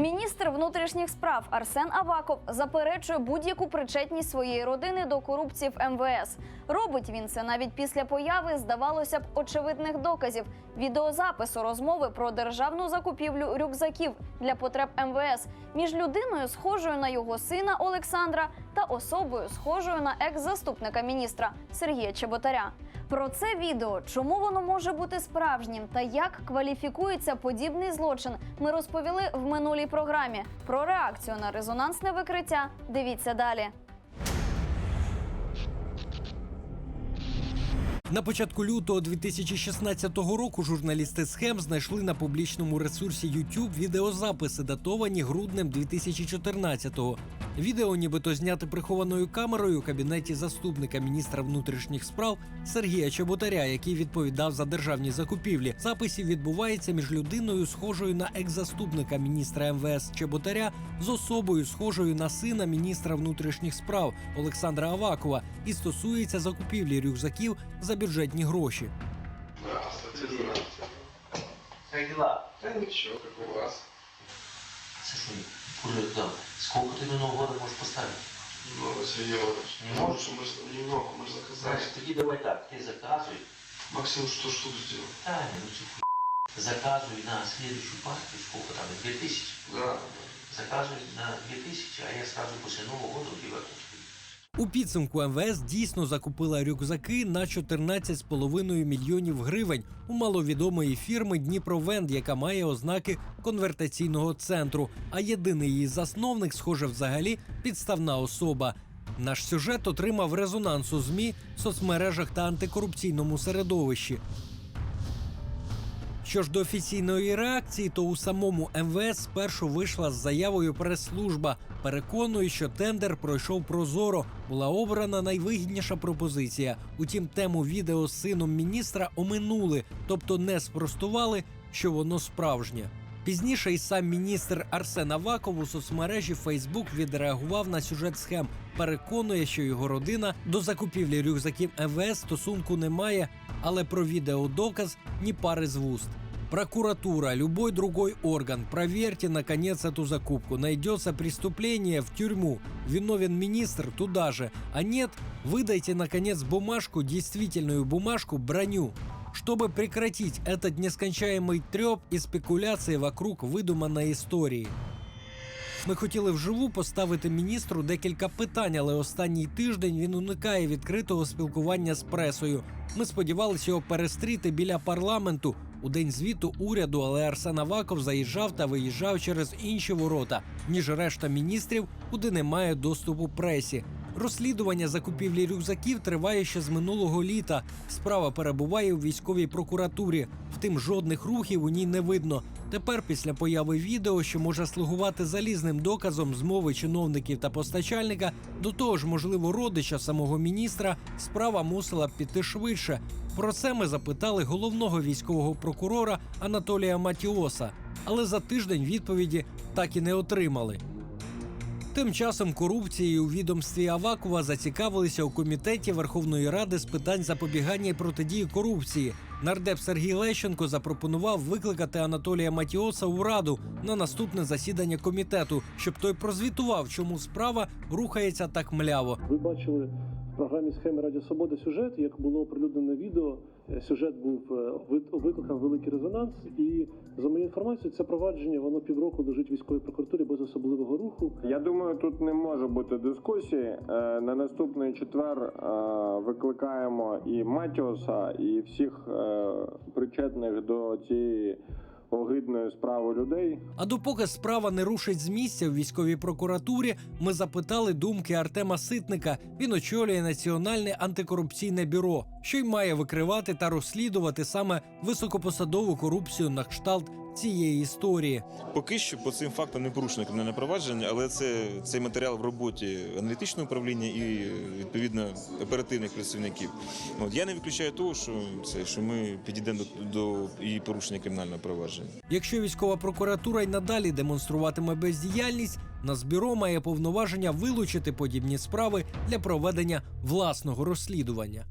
Міністр внутрішніх справ Арсен Аваков заперечує будь-яку причетність своєї родини до корупції в МВС. Робить він це навіть після появи, здавалося б, очевидних доказів відеозапису розмови про державну закупівлю рюкзаків для потреб МВС між людиною, схожою на його сина Олександра, та особою, схожою на екс-заступника міністра Сергія Чеботаря. Про це відео, чому воно може бути справжнім та як кваліфікується подібний злочин, ми розповіли в минулій програмі. Про реакцію на резонансне викриття дивіться далі. На початку лютого 2016 року журналісти схем знайшли на публічному ресурсі YouTube відеозаписи, датовані груднем 2014-го. Відео, нібито зняте прихованою камерою у кабінеті заступника міністра внутрішніх справ Сергія Чеботаря, який відповідав за державні закупівлі. Записів відбувається між людиною, схожою на екс-заступника міністра МВС Чеботаря, з особою, схожою на сина міністра внутрішніх справ Олександра Авакова, і стосується закупівлі рюкзаків за бюджетні гроші. Здравствуйте, здравствуйте. Как дела? Да ничего, как у вас. Слушай, уже да, сколько ты на Новый год можешь поставить? Много, Сергей Иванович. Не Ну, можешь? что мы ж- немного, мы же заказали. Знаешь, тоді давай так, ты заказывай. Максим, что штуку сделал? Да, ну ты хуй. Заказывай на следующую партию, сколько там, 2000. Да. Заказывай на 2000, а я сразу после Нового года у тебя куплю. У підсумку МВС дійсно закупила рюкзаки на 14,5 мільйонів гривень у маловідомої фірми Дніпровенд, яка має ознаки конвертаційного центру. А єдиний її засновник, схоже, взагалі підставна особа. Наш сюжет отримав резонанс у змі, соцмережах та антикорупційному середовищі. Що ж до офіційної реакції, то у самому МВС спершу вийшла з заявою прес-служба. Переконує, що тендер пройшов прозоро. Була обрана найвигідніша пропозиція. Утім, тему відео з сином міністра оминули, тобто не спростували, що воно справжнє. Пізніше і сам міністр Арсен Аваков у соцмережі Фейсбук відреагував на сюжет схем. Переконує, що його родина до закупівлі рюкзаків МВС стосунку не має, але про відеодоказ ні пари з вуст. Прокуратура, любой другой орган, проверьте, наконец, эту закупку. Найдется преступление в тюрьму. Виновен министр туда же. А нет, выдайте, наконец, бумажку, действительную бумажку, броню Чтобы прекратить этот нескончаемый треп и спекуляции вокруг выдуманной истории. Ми хотіли вживу поставити міністру декілька питань, але останній тиждень він уникає відкритого спілкування з пресою. Ми сподівалися його перестріти біля парламенту у день звіту уряду, але Арсен Аваков заїжджав та виїжджав через інші ворота, ніж решта міністрів, куди немає доступу пресі. Розслідування закупівлі рюкзаків триває ще з минулого літа. Справа перебуває у військовій прокуратурі. Втім, жодних рухів у ній не видно. Тепер, після появи відео, що може слугувати залізним доказом змови чиновників та постачальника, до того ж, можливо, родича самого міністра, справа мусила б піти швидше. Про це ми запитали головного військового прокурора Анатолія Матіоса, але за тиждень відповіді так і не отримали. Тим часом корупцією у відомстві Авакова зацікавилися у комітеті Верховної Ради з питань запобігання і протидії корупції. Нардеп Сергій Лещенко запропонував викликати Анатолія Матіоса у раду на наступне засідання комітету, щоб той прозвітував, чому справа рухається так мляво. Ви бачили в програмі схеми Радіо Свобода сюжет, як було оприлюднено відео. Е, Сюжет був е, викликав великий резонанс. І за моєю інформацією, це провадження воно півроку лежить військовій прокуратурі без особливого руху. Я думаю, тут не може бути дискусії. Е, На наступний четвер викликаємо і Матіоса, і всіх причетних до цієї огидної справи людей. А допоки справа не рушить з місця в військовій прокуратурі, ми запитали думки Артема Ситника. Він очолює Національне антикорупційне бюро, що й має викривати та розслідувати саме високопосадову корупцію на кшталт цієї історії. Поки що по цим фактам не порушено кримінальне провадження, але це цей матеріал в роботі аналітичного управління і відповідно оперативних працівників. От я не виключаю того, що це що ми підійдемо до, до і порушення кримінального провадження. Якщо військова прокуратура й надалі демонструватиме бездіяльність, Нацбюро має повноваження вилучити подібні справи для проведення власного розслідування.